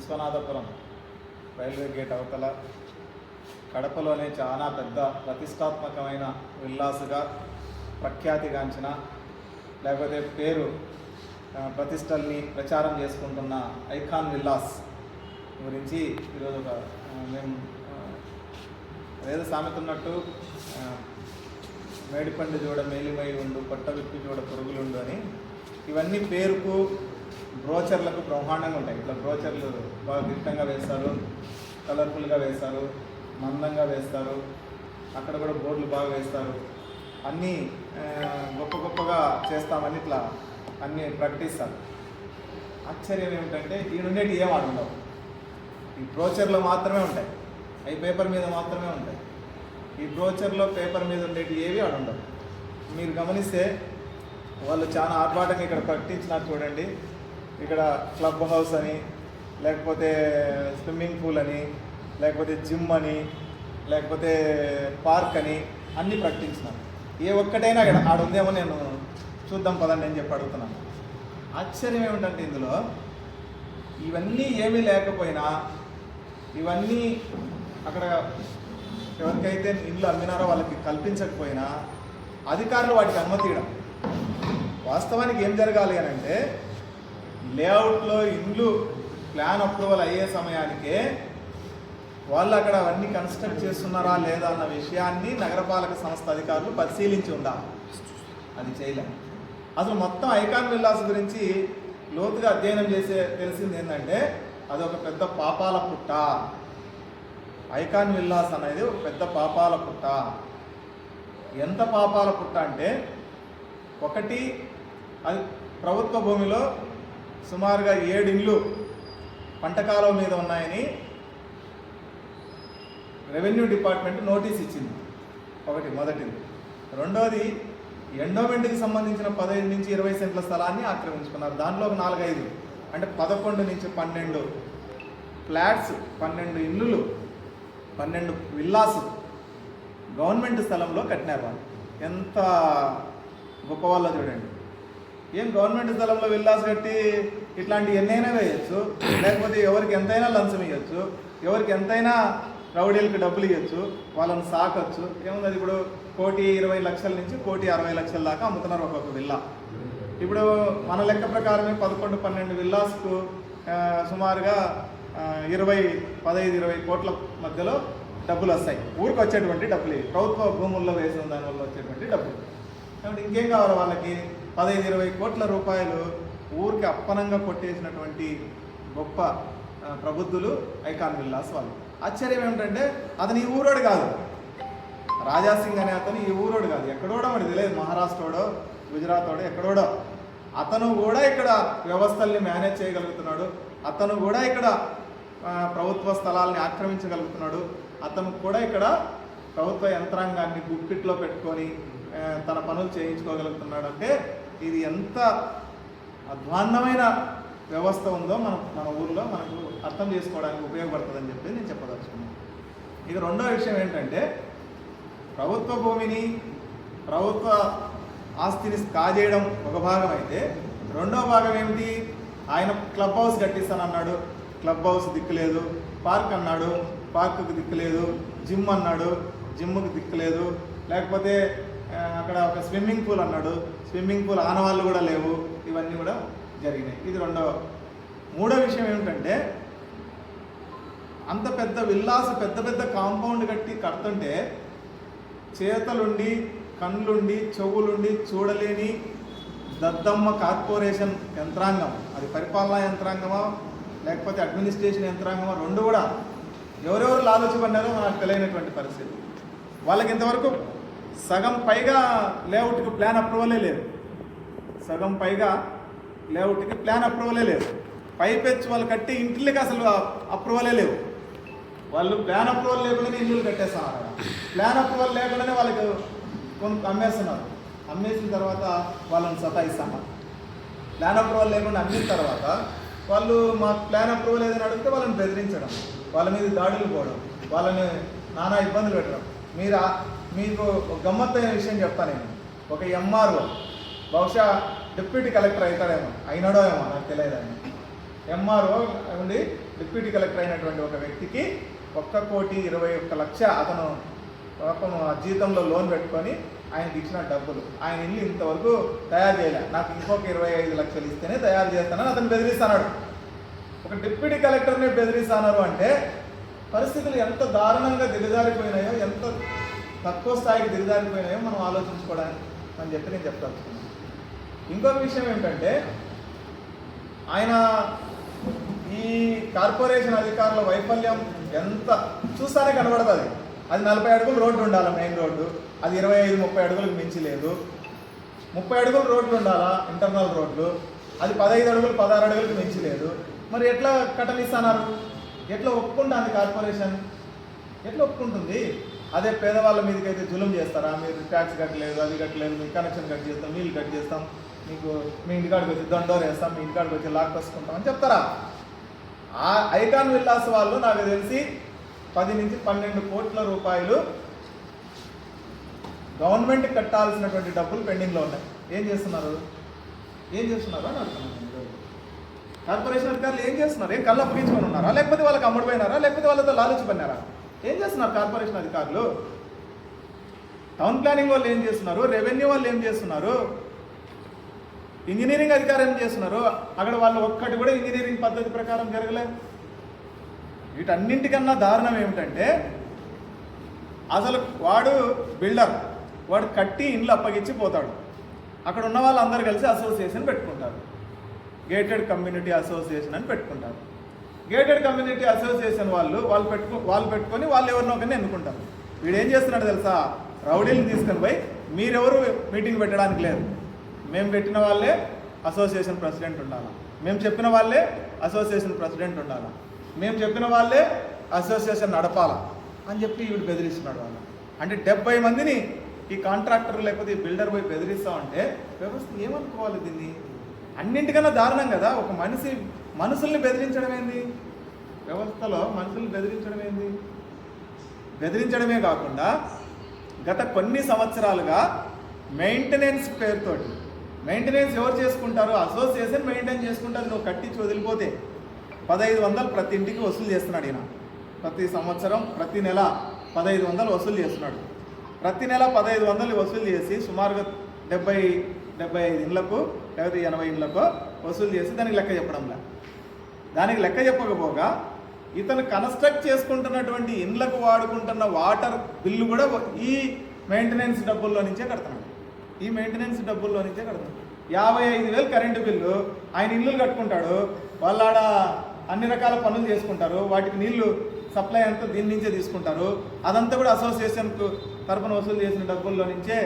Viswanathapuram railway gate అవతల కడపలోనే చాలా పెద్ద ప్రతిష్టాత్మకమైన విల్లాసుగా ప్రఖ్యాతిగాంచిన లేకపోతే పేరు ప్రతిష్టల్ని ప్రచారం చేసుకుంటున్న ఐకాన్ విల్లాస్ గురించి ఈరోజు ఒక మేము ఆ, సామెతున్నట్టు సామెత ఉన్నట్టు మేడిపండు చూడ మేలిమై ఉండు పొట్ట విప్పి చూడ పురుగులుండు అని ఇవన్నీ పేరుకు బ్రోచర్లకు బ్రహ్మాండంగా ఉంటాయి. ఇట్లా బ్రోచర్లు బాగా దిట్టంగా వేస్తారు కలర్ఫుల్గా వేస్తారు మందంగా వేస్తారు అక్కడ కూడా బోర్డులు బాగా వేస్తారు. అన్నీ గొప్ప గొప్పగా చేస్తామని ఇట్లా అన్నీ ప్రకటిస్తారు. ఆశ్చర్యం ఏమిటంటే ఈ ఏం ఆడుండవు ఈ బ్రోచర్లో మాత్రమే ఉంటాయి. అవి పేపర్ మీద మాత్రమే ఉంటాయి. ఈ బ్రోచర్లో పేపర్ మీద ఉండేవి ఏవి ఆడుండవు మీరు గమనిస్తే వాళ్ళు చాలా ఆర్భాటంగా ఇక్కడ ప్రకటించినారు చూడండి. ఇక్కడ క్లబ్ హౌస్ అని లేకపోతే స్విమ్మింగ్ పూల్ అని లేకపోతే జిమ్ అని లేకపోతే పార్క్ అని అన్నీ ప్రకటించినాను. ఏ ఒక్కటైనా ఇక్కడ ఆడ ఉందేమో నేను చూద్దాం పదండి అని చెప్పి అడుగుతున్నాను. ఆశ్చర్యం ఏమిటంటే ఇందులో ఇవన్నీ ఏమీ లేకపోయినా ఇవన్నీ అక్కడ ఎవరికైతే ఇల్లు అమ్మినారో వాళ్ళకి కల్పించకపోయినా అధికారులు వాటికి అనుమతి ఇవ్వడం. వాస్తవానికి ఏం జరగాలి అని అంటే లేఅవుట్లో ఇండ్లు ప్లాన్ అప్రూవల్ అయ్యే సమయానికే వాళ్ళు అక్కడ అవన్నీ కన్స్ట్రక్ట్ చేస్తున్నారా లేదా అన్న విషయాన్ని నగరపాలక సంస్థ అధికారులు పరిశీలించి ఉండాలి. అది చేయలేం. అసలు మొత్తం ఐకాన్ విల్లాస్ గురించి లోతుగా అధ్యయనం చేసే తెలిసింది ఏంటంటే అది ఒక పెద్ద పాపాల పుట్ట. ఐకాన్ విల్లాస్ అనేది ఒక పెద్ద పాపాల పుట్ట. ఎంత పాపాల పుట్ట అంటే ఒకటి అది ప్రభుత్వ భూమిలో సుమారుగా ఏడు ఇండ్లు పంటకాలం మీద ఉన్నాయని రెవెన్యూ డిపార్ట్మెంట్ నోటీస్ ఇచ్చింది. ఒకటి మొదటిది. రెండోది ఎండోమెంట్కి సంబంధించిన పదహైదు నుంచి ఇరవై సెంట్ల స్థలాన్ని ఆక్రమించుకున్నారు. దాంట్లో ఒక నాలుగైదు అంటే పదకొండు నుంచి పన్నెండు ఫ్లాట్స్ పన్నెండు ఇల్లులు పన్నెండు విల్లాస్ గవర్నమెంట్ స్థలంలో కట్టినారు వాళ్ళు. ఎంత గొప్ప వాళ్ళో చూడండి. ఏం గవర్నమెంట్ స్థలంలో విల్లాస్ కట్టి ఇట్లాంటి ఎన్నైనా వేయచ్చు. లేకపోతే ఎవరికి ఎంతైనా లంచం ఇవ్వచ్చు ఎవరికి ఎంతైనా రౌడీలకు డబ్బులు ఇవ్వచ్చు వాళ్ళని సాకొచ్చు. ఏముంది అది ఇప్పుడు కోటి ఇరవై లక్షల నుంచి కోటి అరవై లక్షల దాకా అమ్ముతున్నారు ఒక్కొక్క విల్లా. ఇప్పుడు మన లెక్క ప్రకారమే పదకొండు పన్నెండు విల్లాస్కు సుమారుగా ఇరవై పదహైదు ఇరవై కోట్ల మధ్యలో డబ్బులు వస్తాయి. ఊరికి వచ్చేటువంటి డబ్బులు ప్రభుత్వ భూముల్లో వేసిన దానివల్ల వచ్చేటువంటి డబ్బులు. కాబట్టి ఇంకేం కావాలి వాళ్ళకి? పదహైదు ఇరవై కోట్ల రూపాయలు ఊరికి అప్పనంగా కొట్టేసినటువంటి గొప్ప ప్రబుద్ధులు ఐకాన్ విల్లాస్ వాళ్ళు. ఆశ్చర్యం ఏమిటంటే అతను ఈ ఊరోడు కాదు. రాజాసింగ్ అనే అతను ఈ ఊరోడు కాదు. ఎక్కడోడో మనకి తెలియదు. మహారాష్ట్రోడో గుజరాతోడో ఎక్కడోడో. అతను కూడా ఇక్కడ వ్యవస్థల్ని మేనేజ్ చేయగలుగుతున్నాడు. అతను కూడా ఇక్కడ ప్రభుత్వ స్థలాల్ని ఆక్రమించగలుగుతున్నాడు. అతను కూడా ఇక్కడ ప్రభుత్వ యంత్రాంగాన్ని గుప్పిట్లో పెట్టుకొని తన పనులు చేయించుకోగలుగుతున్నాడు. అంటే ఇది ఎంత అధ్వాన్నమైన వ్యవస్థ ఉందో మన మన ఊరిలో మనకు అర్థం చేసుకోవడానికి ఉపయోగపడుతుందని చెప్పి నేను చెప్పదలుచుకున్నాను. ఇక రెండో విషయం ఏంటంటే ప్రభుత్వ భూమిని ప్రభుత్వ ఆస్తిని కాజేయడం ఒక భాగం అయితే రెండో భాగం ఏమిటి? ఆయన క్లబ్ హౌస్ కట్టిస్తానన్నాడు క్లబ్ హౌస్ దిక్కులేదు పార్క్ అన్నాడు పార్కుకి దిక్కులేదు జిమ్ అన్నాడు జిమ్కి దిక్కులేదు లేకపోతే అక్కడ ఒక స్విమ్మింగ్ పూల్ అన్నాడు. స్విమ్మింగ్ పూల్ ఆనవాళ్ళు కూడా లేవు. ఇవన్నీ కూడా జరిగినాయి. ఇది రెండవ మూడో విషయం ఏమిటంటే అంత పెద్ద విల్లాస్ పెద్ద పెద్ద కాంపౌండ్ కట్టి కడుతుంటే చేతలుండి కళ్ళుండి చెవులుండి చూడలేని దద్దమ్మ కార్పొరేషన్ యంత్రాంగం. అది పరిపాలనా యంత్రాంగమా లేకపోతే అడ్మినిస్ట్రేషన్ యంత్రాంగమా రెండు కూడా ఎవరెవరు లాలోచిపడినారో మనకు తెలియనటువంటి పరిస్థితి. వాళ్ళకి ఇంతవరకు సగం పైగా లేఅవుట్కి ప్లాన్ అప్రూవలే లేదు. సగం పైగా లేఅవుట్కి ప్లాన్ అప్రూవలే లేదు. పైపెచ్చు వాళ్ళు కట్టి ఇంటికి అసలు అప్రూవలే లేవు. వాళ్ళు ప్లాన్ అప్రూవల్ లేకుండానే ఇల్లులు కట్టేస్తున్నారు. ప్లాన్ అప్రూవల్ లేకుండానే వాళ్ళకి కొంత అమ్మేస్తున్నారు. అమ్మేసిన తర్వాత వాళ్ళని సతాయిస్తున్నారు ప్లాన్ అప్రూవల్ లేకుండా అమ్మిన తర్వాత వాళ్ళు మా ప్లాన్ అప్రూవల్ ఏదైనా అడిగితే వాళ్ళని బెదిరించడం వాళ్ళ మీద దాడులు పోవడం వాళ్ళని నానా ఇబ్బందులు పెట్టడం. మీరు మీకు ఒక గమ్మత్తైన విషయం చెప్తాను నేను. ఒక ఎంఆర్ఓ బహుశా డిప్యూటీ కలెక్టర్ అవుతాడేమో. అయినాడో ఏమో నాకు తెలియదండి. ఎంఆర్ఓ ఉండి డిప్యూటీ కలెక్టర్ అయినటువంటి ఒక వ్యక్తికి ఒక్క కోటి ఇరవై ఒక్క లక్ష అతను పాపం ఆ జీతంలో లోన్ పెట్టుకొని ఆయనకి ఇచ్చిన డబ్బులు. ఆయన ఇల్లు ఇంతవరకు తయారు చేయలే. నాకు ఇంకొక ఇరవై ఐదు లక్షలు ఇస్తేనే తయారు చేస్తానని అతను బెదిరిస్తున్నాడు ఒక డిప్యూటీ కలెక్టర్ని బెదిరిస్తున్నారు అంటే పరిస్థితులు ఎంత దారుణంగా దిగజారిపోయినాయో ఎంత తక్కువ స్థాయికి దిగజారిపోయినాయో మనం ఆలోచించుకోవడానికి అని చెప్పి నేను చెప్తాను ఇంకొక విషయం ఏంటంటే ఆయన ఈ కార్పొరేషన్ అధికారుల వైఫల్యం ఎంత చూస్తానే కనబడుతుంది. అది నలభై అడుగులు రోడ్డు ఉండాలి మెయిన్ రోడ్డు. అది ఇరవై ఐదు ముప్పై అడుగులకు మించి లేదు. ముప్పై అడుగులు రోడ్లు ఉండాలా? ఇంటర్నల్ రోడ్లు. అది పదహైదు అడుగులు పదహారు అడుగులకు మించి లేదు. మరి ఎట్లా కట్టనిస్తున్నారు ఎట్లా ఒప్పుకుంటుంది కార్పొరేషన్? ఎట్లా ఒప్పుకుంటుంది? అదే పేదవాళ్ళ మీదకి అయితే జులుం చేస్తారా? మీరు ట్యాక్స్ కట్టలేదు అది కట్టలేదు మీ కనెక్షన్ కట్ చేస్తాం నీళ్ళు కట్ చేస్తాం మీకు మీ ఇంటికాడికి వచ్చి దండోర్ వేస్తాం మీ ఇంటికాడికి వచ్చి లాక్ వసుకుంటాం అని చెప్తారా? ఆ ఐకాన్ విల్లాస్ వాళ్ళు నాకు తెలిసి పది నుంచి పన్నెండు కోట్ల రూపాయలు గవర్నమెంట్ కట్టాల్సినటువంటి డబ్బులు పెండింగ్లో ఉన్నాయి. ఏం చేస్తున్నారు? ఏం చేస్తున్నారు? అని అడుగుతున్నాను. కార్పొరేషన్ అధికారులు ఏం చేస్తున్నారు? ఏం కళ్ళు అప్పగించుకొని ఉన్నారా? లేకపోతే వాళ్ళకి అమ్ముడుపోయినారా లేకపోతే వాళ్ళతో లాలూచి ఏం చేస్తున్నారు కార్పొరేషన్ అధికారులు? టౌన్ ప్లానింగ్ వాళ్ళు ఏం చేస్తున్నారు? రెవెన్యూ వాళ్ళు ఏం చేస్తున్నారు? ఇంజనీరింగ్ అధికారం ఏం చేస్తున్నారు? అక్కడ వాళ్ళు ఒక్కటి కూడా ఇంజనీరింగ్ పద్ధతి ప్రకారం జరగలే. వీటన్నింటికన్నా దారుణం ఏమిటంటే అసలు వాడు బిల్డర్ వాడు కట్టి ఇండ్లు అప్పగించి పోతాడు. అక్కడ ఉన్న వాళ్ళందరూ కలిసి అసోసియేషన్ పెట్టుకుంటారు. గేటెడ్ కమ్యూనిటీ అసోసియేషన్ అని పెట్టుకుంటారు. గేటెడ్ కమ్యూనిటీ అసోసియేషన్ వాళ్ళు వాళ్ళు పెట్టుకు వాళ్ళు పెట్టుకొని వాళ్ళు ఎవరినో ఒకరిని ఎన్నుకుంటారు. వీడు ఏం చేస్తున్నాడు తెలుసా? రౌడీలు తీసుకొని పోయి మీరెవరు మీటింగ్ పెట్టడానికి లేదు మేము పెట్టిన వాళ్ళే అసోసియేషన్ ప్రెసిడెంట్ ఉండాలా? మేము చెప్పిన వాళ్ళే అసోసియేషన్ ప్రెసిడెంట్ ఉండాలా? మేము చెప్పిన వాళ్ళే అసోసియేషన్ నడపాలా? అని చెప్పి వీడు బెదిరిస్తున్నాడు వాళ్ళు అంటే డెబ్బై మందిని ఈ కాంట్రాక్టర్ లేకపోతే ఈ బిల్డర్ పోయి బెదిరిస్తా ఉంటే వ్యవస్థ ఏమనుకోవాలి దీన్ని? అన్నింటికన్నా దారుణం కదా. ఒక మనిషి మనుషుల్ని బెదిరించడం ఏంది? వ్యవస్థలో మనుషుల్ని బెదిరించడం ఏంది? బెదిరించడమే కాకుండా గత కొన్ని సంవత్సరాలుగా మెయింటెనెన్స్ పేరుతోటి మెయింటెనెన్స్ ఎవరు చేసుకుంటారు అసోసియేషన్ మెయింటైన్ చేసుకుంటారు నువ్వు కట్టించి వదిలిపోతే పదహైదు వందలు ప్రతి ఇంటికి వసూలు చేస్తున్నాడు ఈయన. ప్రతి సంవత్సరం ప్రతి నెల పదహైదు వందలు వసూలు చేస్తున్నాడు. ప్రతి నెల పదహైదు వందలు వసూలు చేసి సుమారుగా డెబ్బై డెబ్బై ఐదు ఇండ్లకు లేకపోతే ఎనభై ఇండ్లకు వసూలు చేసి దానికి లెక్క చెప్పడంలా. దానికి లెక్క చెప్పకపోగా ఇతను కన్స్ట్రక్ట్ చేసుకుంటున్నటువంటి ఇండ్లకు వాడుకుంటున్న వాటర్ బిల్లు కూడా ఈ మెయింటెనెన్స్ డబ్బుల్లో నుంచే కడుతున్నాడు. ఈ మెయింటెనెన్స్ డబ్బుల్లో నుంచే కడుతున్నాడు. యాభై ఐదు వేలు కరెంటు బిల్లు ఆయన ఇల్లు కట్టుకుంటాడు వాళ్ళాడ అన్ని రకాల పనులు చేసుకుంటారు వాటికి నీళ్ళు సప్లై అంతా దీని నుంచే తీసుకుంటారు అదంతా కూడా అసోసియేషన్కు తరపున వసూలు చేసిన డబ్బుల్లో నుంచే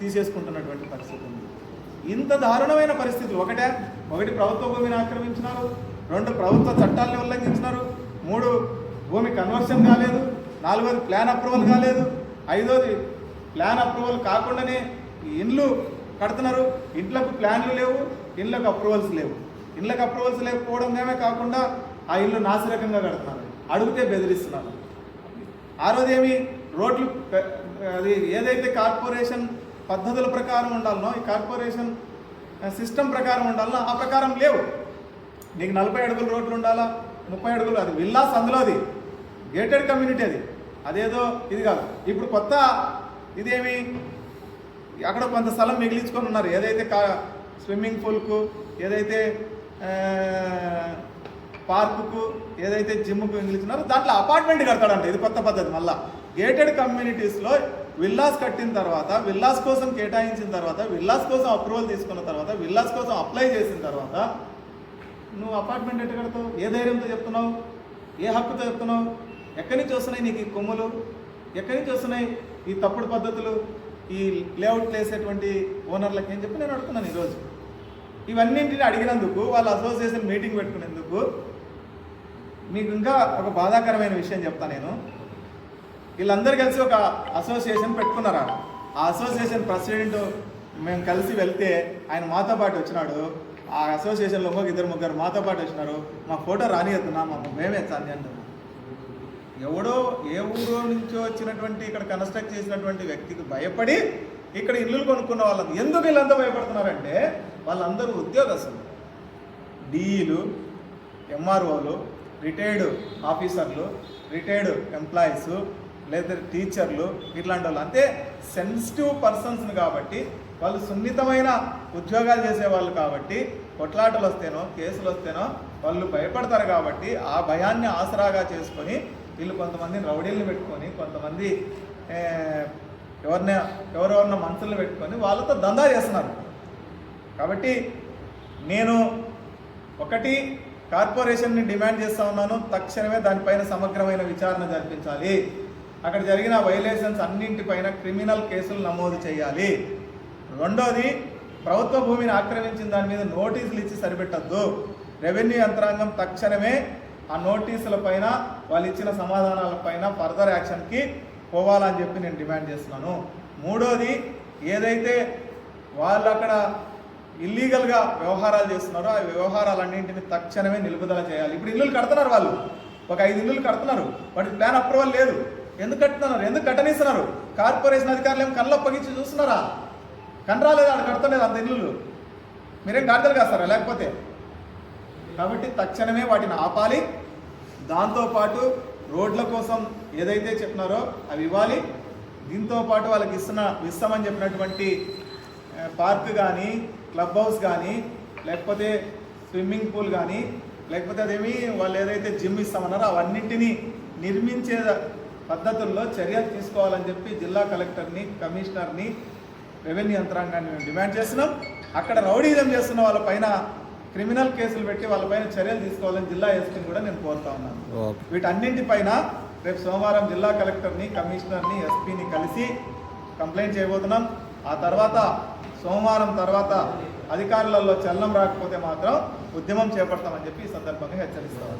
తీసేసుకుంటున్నటువంటి పరిస్థితి ఉంది. ఇంత దారుణమైన పరిస్థితులు ఒకటే ఒకటి ప్రభుత్వ భూమిని ఆక్రమించినారు రెండు ప్రభుత్వ చట్టాలను ఉల్లంఘించినారు. మూడు భూమి కన్వర్షన్ కాలేదు. నాలుగోది ప్లాన్ అప్రూవల్ కాలేదు. ఐదోది ప్లాన్ అప్రూవల్ కాకుండానే ఇండ్లు కడుతున్నారు. ఇండ్లకు ప్లాన్లు లేవు ఇండ్లకు అప్రూవల్స్ లేవు. ఇండ్లకు అప్రూవల్స్ లేకపోవడమే కాకుండా ఆ ఇల్లు నాసిరకంగా కడుతున్నారు. అడిగితే బెదిరిస్తున్నారు. ఆ ఏమి? రోడ్లు అది ఏదైతే కార్పొరేషన్ పద్ధతుల ప్రకారం ఉండాలనో ఈ కార్పొరేషన్ సిస్టమ్ ప్రకారం ఉండాలనో ఆ ప్రకారం లేవు. నీకు నలభై అడుగుల రోడ్లు ఉండాలా? ముప్పై అడుగులు అది విల్లాస్ అందులో అది. గేటెడ్ కమ్యూనిటీ అది. అదేదో ఇది కాదు. ఇప్పుడు కొత్త ఇదేమి? అక్కడ కొంత స్థలం మిగిలించుకొని ఉన్నారు. ఏదైతే కా స్విమ్మింగ్ పూల్కు ఏదైతే పార్కుకు ఏదైతే జిమ్కు మిగిలిచున్నారో దాంట్లో అపార్ట్మెంట్ కడతాడంట. ఇది కొత్త పద్ధతి మళ్ళా. గేటెడ్ కమ్యూనిటీస్లో విల్లాస్ కట్టిన తర్వాత విల్లాస్ కోసం కేటాయించిన తర్వాత విల్లాస్ కోసం అప్రూవల్ తీసుకున్న తర్వాత విల్లాస్ కోసం అప్లై చేసిన తర్వాత నువ్వు అపార్ట్మెంట్ ఎట్టు కడతావు? ఏ ధైర్యంతో చెప్తున్నావు? ఏ హక్కుతో చెప్తున్నావు? ఎక్కడి నుంచి వస్తున్నాయి నీకు ఈ కొమ్ములు? ఎక్కడి నుంచి వస్తున్నాయి ఈ తప్పుడు పద్ధతులు? ఈ లేఅవుట్లు వేసేటువంటి ఓనర్లకి ఏం చెప్పి నేను అడుగుతున్నాను ఈరోజు. ఇవన్నింటిని అడిగినందుకు వాళ్ళ అసోసియేషన్ మీటింగ్ పెట్టుకునేందుకు మీకు ఇంకా ఒక బాధాకరమైన విషయం చెప్తా నేను. వీళ్ళందరూ కలిసి ఒక అసోసియేషన్ పెట్టుకున్నారా? ఆ అసోసియేషన్ ప్రెసిడెంట్ మేము కలిసి వెళ్తే ఆయన మాతో పాటు వచ్చినాడు. ఆ అసోసియేషన్లో ఇంకొక ఇద్దరు ముగ్గురు మాతో పాటు వచ్చినారు. మా ఫోటో రానియద్దున్నా మా మేమే చాలి అంటారు ఎవడో ఏ ఊరో నుంచో వచ్చినటువంటి ఇక్కడ కన్స్ట్రక్ట్ చేసినటువంటి వ్యక్తికి భయపడి ఇక్కడ ఇల్లులు కొనుక్కున్న వాళ్ళందరూ ఎందుకు వీళ్ళంతా భయపడుతున్నారంటే వాళ్ళందరూ ఉద్యోగస్తులు. డిఈలు ఎంఆర్ఓలు రిటైర్డ్ ఆఫీసర్లు రిటైర్డ్ ఎంప్లాయీస్ లేదా టీచర్లు ఇట్లాంటి వాళ్ళు. అంటే సెన్సిటివ్ పర్సన్స్ కాబట్టి వాళ్ళు సున్నితమైన ఉద్యోగాలు చేసేవాళ్ళు కాబట్టి కొట్లాటలు వస్తేనో కేసులు వస్తేనో వాళ్ళు భయపడతారు కాబట్టి ఆ భయాన్ని ఆసరాగా చేసుకొని వీళ్ళు కొంతమంది రౌడీలను పెట్టుకొని కొంతమంది ఎవరిన ఎవరిని ఎవరెవరిన మనుషులను పెట్టుకొని వాళ్ళతో దందా చేస్తున్నారు. కాబట్టి నేను ఒకటి కార్పొరేషన్ని డిమాండ్ చేస్తా ఉన్నాను. తక్షణమే దానిపైన సమగ్రమైన విచారణ జరిపించాలి. అక్కడ జరిగిన వైలేషన్స్ అన్నింటిపైన క్రిమినల్ కేసులు నమోదు చేయాలి. రెండోది ప్రభుత్వ భూమిని ఆక్రమించిన దాని మీద నోటీసులు ఇచ్చి సరిపెట్టద్దు. రెవెన్యూ యంత్రాంగం తక్షణమే ఆ నోటీసుల పైన వాళ్ళు ఇచ్చిన సమాధానాల పైన ఫర్దర్ యాక్షన్కి పోవాలని చెప్పి నేను డిమాండ్ చేస్తున్నాను. మూడోది ఏదైతే వాళ్ళు అక్కడ ఇల్లీగల్గా వ్యవహారాలు చేస్తున్నారో ఆ వ్యవహారాలన్నింటినీ తక్షణమే నిలుపుదల చేయాలి. ఇప్పుడు ఇల్లులు కడుతున్నారు వాళ్ళు. ఒక ఐదు ఇల్లులు కడుతున్నారు. వాటి ప్లాన్ అప్రూవల్ లేదు. ఎందుకు కట్టుతున్నారు? ఎందుకు కట్టనిస్తున్నారు? కార్పొరేషన్ అధికారులు ఏం కళ్ళు అప్పగించి చూస్తున్నారా? కనరాలేదు ఆడ కడతలేదు అంత ఇల్లు మీరేం గాడిదలు కాస్తారా? లేకపోతే? కాబట్టి తక్షణమే వాటిని ఆపాలి. దాంతోపాటు రోడ్ల కోసం ఏదైతే చెప్పినారో అవి ఇవ్వాలి. దీంతో పాటు వాళ్ళకి ఇస్తున్న ఇస్తామని చెప్పినటువంటి పార్క్ కానీ క్లబ్ హౌస్ కానీ లేకపోతే స్విమ్మింగ్ పూల్ కానీ లేకపోతే అదేమి వాళ్ళు ఏదైతే జిమ్ ఇస్తామన్నారో అవన్నింటినీ నిర్మించే పద్ధతుల్లో చర్యలు తీసుకోవాలని చెప్పి జిల్లా కలెక్టర్ని కమిషనర్ని రెవెన్యూ యంత్రాంగాన్ని మేము డిమాండ్ చేస్తున్నాం. అక్కడ రౌడీజం చేస్తున్న వాళ్ళ పైన క్రిమినల్ కేసులు పెట్టి వాళ్ళపైన చర్యలు తీసుకోవాలని జిల్లా ఎస్పీని కూడా నేను కోరుతా ఉన్నాను. వీటన్నింటిపైన రేపు సోమవారం జిల్లా కలెక్టర్ని కమిషనర్ని ఎస్పీని కలిసి కంప్లైంట్ చేయబోతున్నాం. ఆ తర్వాత సోమవారం తర్వాత అధికారులలో చలనం రాకపోతే మాత్రం ఉద్యమం చేపడతామని చెప్పి ఈ సందర్భంగా హెచ్చరిస్తాం.